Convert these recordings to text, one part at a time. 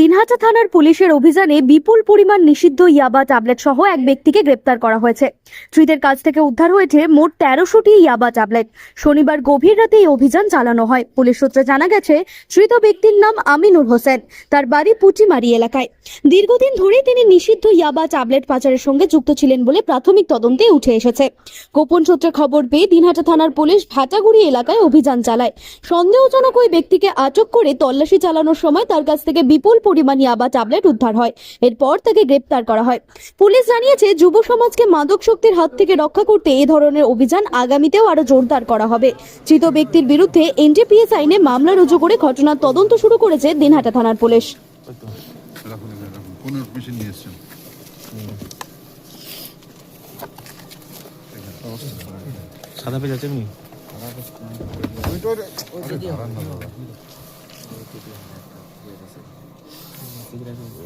দিনহাটা থানার পুলিশের অভিযানে বিপুল পরিমাণ নিষিদ্ধ ইয়াবা ট্যাবলেট সহ এক ব্যক্তিকে গ্রেপ্তার করা হয়েছে। ধৃতের কাছ থেকে উদ্ধার হয়েছে মোট তেরোশোটি ইয়াবা ট্যাবলেট। শনিবার গভীর রাতে এই অভিযান চালানো হয়। পুলিশ সূত্রে জানা গেছে, ধৃত ব্যক্তির নাম আমিনুর হোসেন। তার বাড়ি পুটিমারি এলাকায়। দীর্ঘদিন ধরেই তিনি নিষিদ্ধ ইয়াবা ট্যাবলেট পাচারের সঙ্গে যুক্ত ছিলেন বলে প্রাথমিক তদন্তে উঠে এসেছে। গোপন সূত্রে খবর পেয়ে দিনহাটা থানার পুলিশ ভাটাগুড়ি এলাকায় অভিযান চালায়। সন্দেহজনক ওই ব্যক্তিকে আটক করে তল্লাশি চালানোর সময় তার কাছ থেকে বিপুল পরিমাণ ইয়াবা ট্যাবলেট উদ্ধার হয়। এরপর তাকে গ্রেপ্তার করা হয়। পুলিশ জানিয়েছে, যুব সমাজকে মাদক শক্তির হাত থেকে রক্ষা করতে এ ধরনের অভিযান আগামীতেও আরও জোরদার করা হবে। চিত ব্যক্তির বিরুদ্ধে এনডিপিএস আইনে মামলা রুজু করে ঘটনার তদন্ত শুরু করেছে দিনহাটা থানার পুলিশ। সাদা পেজ আছে তবে না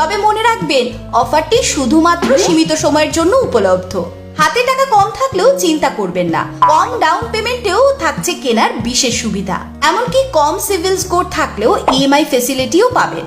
তবে মনে রাখবেন, অফারটি শুধুমাত্র সীমিত সময়ের জন্য উপলব্ধ। হাতে টাকা কম থাকলেও চিন্তা করবেন না, কম ডাউন পেমেন্টেও থাকছে কেনার বিশেষ সুবিধা। এমনকি কম সিভিল স্কোর থাকলেও ইএমআই ফেসিলিটিও পাবেন।